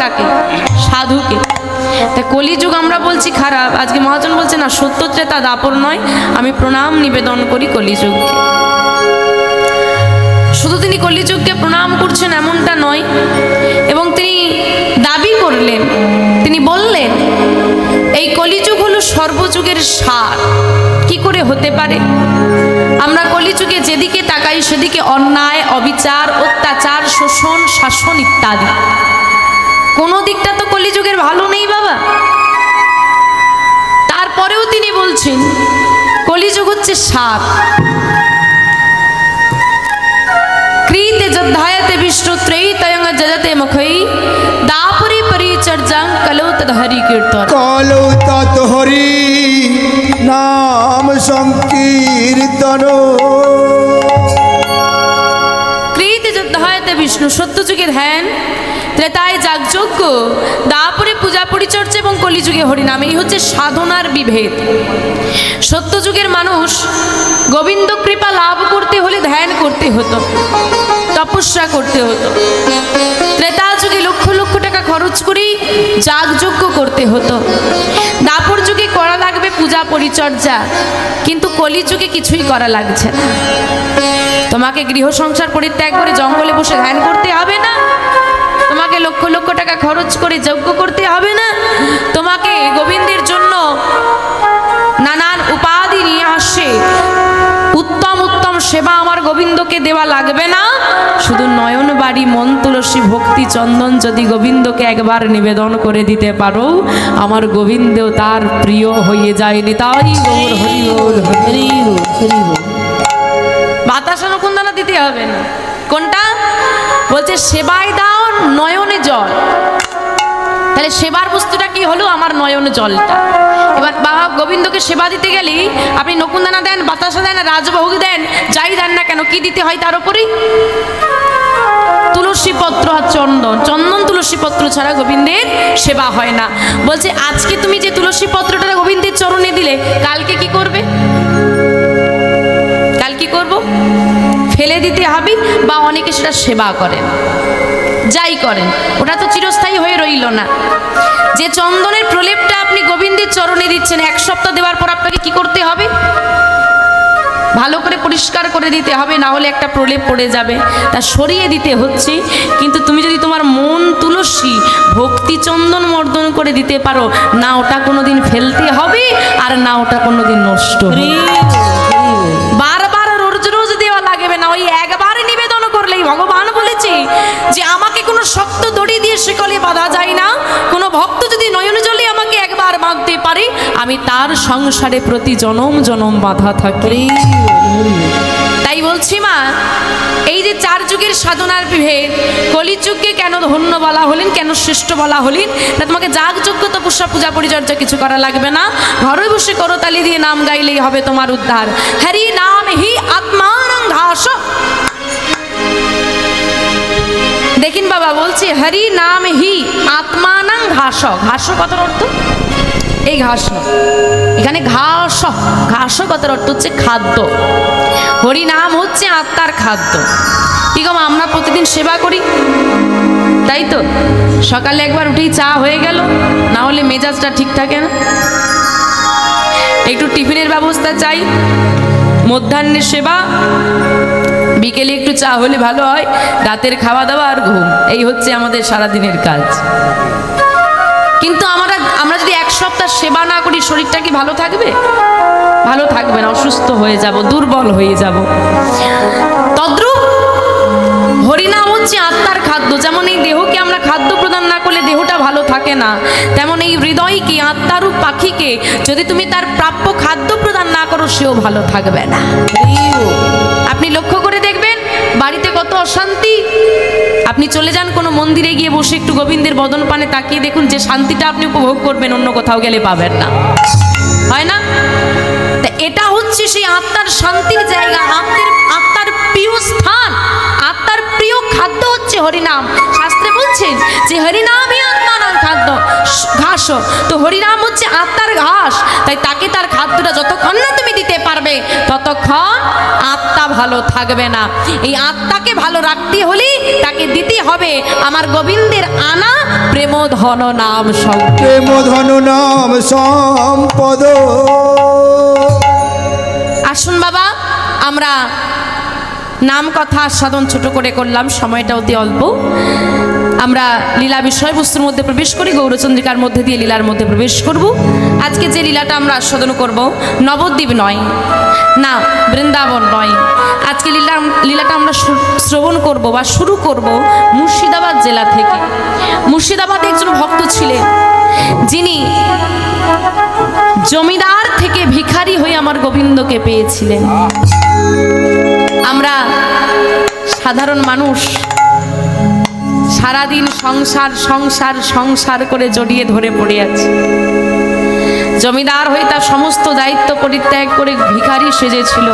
কাকে সাধুকে। তা কলিযুগ আমরা বলছি খারাপ, আজকে মহাজন বলছে, না সত্য ত্রেতা দাপর নয়, আমি প্রণাম নিবেদন করি কলিযুগকে। শুধু তিনি কলিযুগকে প্রণাম করছেন এমনটা নয়, এবং তিনি দাবি করলেন, তিনি বললেন, এই কলিযুগ হলো সর্বযুগের সার, কি করে হতে পারে? আমরা কলিযুগে যেদিকে তাকাই, সেদিকে অন্যায়, অবিচার, অত্যাচার, শোষণ, শাসন ইত্যাদি। কোনো দিকটা তো কলিযুগের ভালো নেই বাবা। তারপরেও তিনি বলছেন কলিযুগ হচ্ছে সাপ। ক্রীতে যদ্ধায়তে বিষ্ণু ত্রয়ীতয়ং জজতে মুখৈ দাপরি পরিচর্যাং কলৌ তদ হরি কীর্তন। কালো তত হরি নাম সংকীর্তন। ক্রীতে যদ্ধায়তে বিষ্ণু সত্যযুগে ধ্যান ত্রেতায় যাগযজ্ঞ, দাপরে পূজা পরিচর্যা এবং কলিযুগে হরিনাম, এই হচ্ছে সাধনার বিভেদ। সত্যযুগের মানুষ গোবিন্দ কৃপা লাভ করতে হলে ধ্যান করতে হতো, তপস্যা করতে হতো। ত্রেতা যুগে লক্ষ লক্ষ টাকা খরচ করেই যাগযজ্ঞ করতে হতো। দাপর যুগে করা লাগবে পূজা পরিচর্যা, কিন্তু কলিযুগে কিছুই করা লাগছে না। তোমাকে গৃহ সংসার পরিত্যাগ করে জঙ্গলে বসে ধ্যান করতে হবে না লক্ষ টাকা খরচ করে যজ্ঞ করতে হবে না? তোমাকে গোবিন্দের জন্য নানান উপাধি নিয়ে আসে উত্তম উত্তম সেবা আমার গোবিন্দকে দেওয়া লাগবে না। শুধু নয়ন বাড়ি, মন তুলসী, ভক্তি চন্দন যদি গোবিন্দকে একবার নিবেদন করে দিতে পারো, আমার গোবিন্দ তার প্রিয় হয়ে যায়নি তাই গৌর হরি হরি দিতে হবে না। কোনটা? বলছে সেবায় দাও নয়নে জল। তাহলে সেবার বস্তুটা কি হলো? আমার নয়নে জলটা। এবার বাবা গোবিন্দকে সেবা দিতে গেলেই আপনি নকুন্দানা দেন, বাতাসা দেন রাজভোগ দেন, যাই দেন না কেন, কি দিতে হয় তার উপরেই? তুলসী পত্র আর চন্দন। চন্দন তুলসী পত্র ছাড়া গোবিন্দের সেবা হয় না। বলছে, আজকে তুমি যে তুলসী পত্রটা গোবিন্দের চরণে দিলে, কালকে কি করবে? কাল কি করব? ফেলে দিতে হবে বা অনেকে সেটা সেবা করেন। যাই করেন, ওটা তো চিরস্থায়ী হয়ে রইল না। যে চন্দনের প্রলেপটা আপনি গোবিন্দের চরণে দিচ্ছেন, এক সপ্তাহ দেওয়ার পর আপনাকে কি করতে হবে? ভালো করে পরিষ্কার করে দিতে হবে, না হলে একটা প্রলেপ পড়ে যাবে। তা সরিয়ে দিতে হচ্ছে, কিন্তু তুমি যদি তোমার মন তুলসী, ভক্তি চন্দন মর্দন করে দিতে পারো, না ওটা কোনোদিন ফেলতে হবে আর না ওটা কোনোদিন নষ্ট হবে। যে আমাকে কোনো শক্ত দড়ি দিয়ে শিকলে বাঁধা যায় না। কোনো ভক্ত যদি নয়ন জলে আমাকে একবার বাঁধতে পারে, আমি তার সংসারে প্রতি জনম জনম বাঁধা থাকি। তাই বলছি মা, এই যে চার যুগের সাধনার বিভেদ, কলিযুগকে কেন ধন্য বলা হলেন, কেন শ্রেষ্ঠ বলা হলেন না তোমাকে যাগ যাগযজ্ঞ, তপস্যা, পূজা, পরিচর্যা কিছু করা লাগবে না। ঘরে বসে করতালি দিয়ে নাম গাইলেই হবে তোমার উদ্ধার। হ্যারি নাম হি আত্মানং ঘাস দেখিন বাবা বলছি হরি নাম হি আত্মানং ঘাস ঘাস কথার অর্থ এই ঘাস এখানে ঘাস ঘাস কথার অর্থ হচ্ছে খাদ্য হরি নাম হচ্ছে আত্মার খাদ্য কি গো মা, আমরা প্রতিদিন সেবা করি তাই তো সকালে একবার উঠেই চা হয়ে গেল না হলে মেজাজটা ঠিক থাকে না। একটু টিফিনের ব্যবস্থা চাই মধ্যাহ্নের সেবা বিকেলে একটু চা হলে ভালো হয়, রাতের খাওয়া দাওয়া আর ঘুম। এই হচ্ছে আমাদের সারাদিনের কাজ। কিন্তু আমরা আমরা যদি এক সপ্তাহ সেবা না করি, শরীরটা কি ভালো থাকবে? ভালো থাকবে না, অসুস্থ হয়ে যাব, দুর্বল হয়ে যাব। তদ্রূপ হরিনাম হচ্ছে আত্মার খাদ্য। যেমন এই দেহকে আমরা খাদ্য প্রদান না করলে দেহটা ভালো থাকে না, তেমন এই হৃদয়কে, আত্মারূপ পাখিকে যদি তুমি তার প্রাপ্য খাদ্য প্রদান না করো, সেও ভালো থাকবে না। অশান্তি। আপনি চলে যান কোনো মন্দিরে গিয়ে বসে একটু গোবিন্দের বদন পানে তাকিয়ে দেখুন যে শান্তিটা আপনি উপভোগ করবেন, অন্য কোথাও গেলে পাবেন না। হয় না? তা এটা হচ্ছে সেই আত্মার শান্তির জায়গা, আত্মার আত্মার প্রিয় স্থান, আত্মার প্রিয় খাদ্য হচ্ছে হরিনাম। বলছেন যে হরিনামই আত্মার খাদ্য। ঘাস তো হরিনাম হচ্ছে আত্মার ঘাস। তাই তাকে তার খাদ্যটা যতক্ষণ না তুমি দিতে পারবে ততক্ষণ আত্মা ভালো থাকবে না। এই আত্মাকে ভালো রাখতে হলে তাকে দিতে হবে আমার গোবিন্দের আনা প্রেম ধন নাম সঙ্গে প্রেম ধন নাম সম্পদ। আসুন বাবা আমরা নাম কথা আস্বাদন ছোট করে করলাম সময়টা অতি অল্প। আমরা লীলা বিষয়বস্তুর মধ্যে প্রবেশ করি, গৌরচন্দ্রিকার মধ্যে দিয়ে লীলার মধ্যে প্রবেশ করব। আজকে যে লীলাটা আমরা আস্বাদন করব, নবদ্বীপ নয়, না, বৃন্দাবন নয়। আজকে লীলা, লীলাটা আমরা শ্রবণ করব বা শুরু করব মুর্শিদাবাদ জেলা থেকে। মুর্শিদাবাদে একজন ভক্ত ছিলেন, যিনি জমিদার থেকে ভিখারি হয়ে আমার গোবিন্দকে পেয়েছিলেন। আমরা সাধারণ মানুষ সারাদিন সংসার সংসার সংসার করে জড়িয়ে ধরে পড়ে আছে। জমিদার হয়ে তার সমস্ত দায়িত্ব পরিত্যাগ করে ভিখারি সেজেছিল।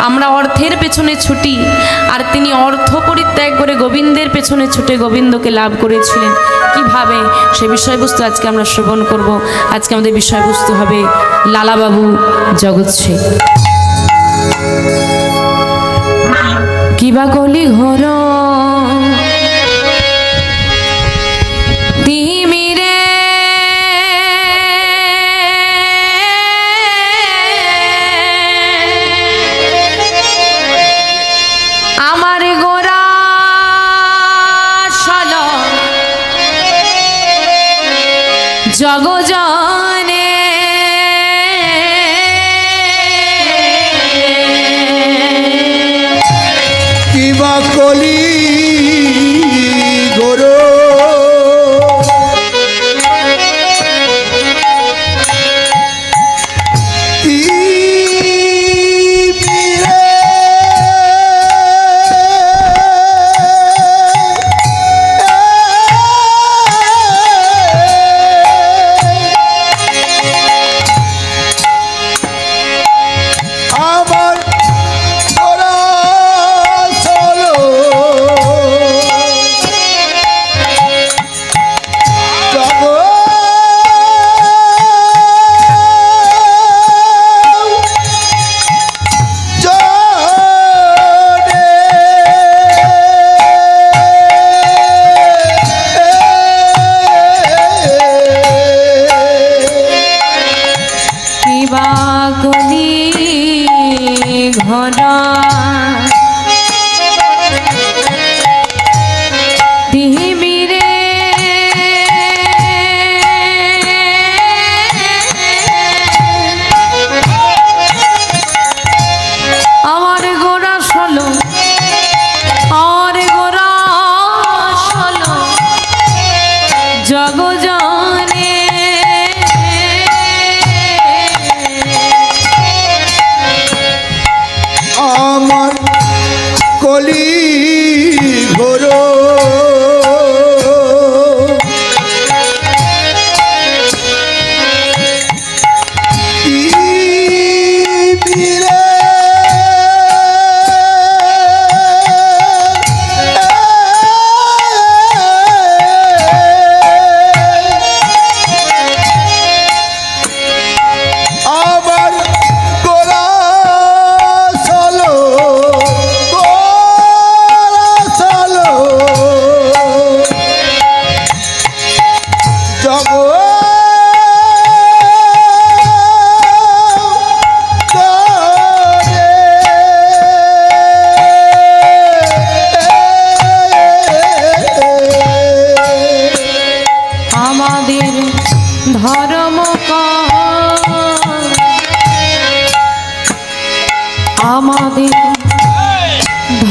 আমরা অর্থের পেছনে ছুটি, আর তিনি অর্থ পরিত্যাগ করে গোবিন্দের পেছনে ছুটে গোবিন্দকে লাভ করেছিলেন। কীভাবে? সে বিষয়বস্তু আজকে আমরা শ্রবণ করব। আজকে আমাদের বিষয়বস্তু হবে লালাবাবু জগৎ শেখ কিবা গলি ঘর। তিমিরে আমার গোরা সল জগজনে কিবা গলি ঘন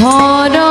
ধর্ম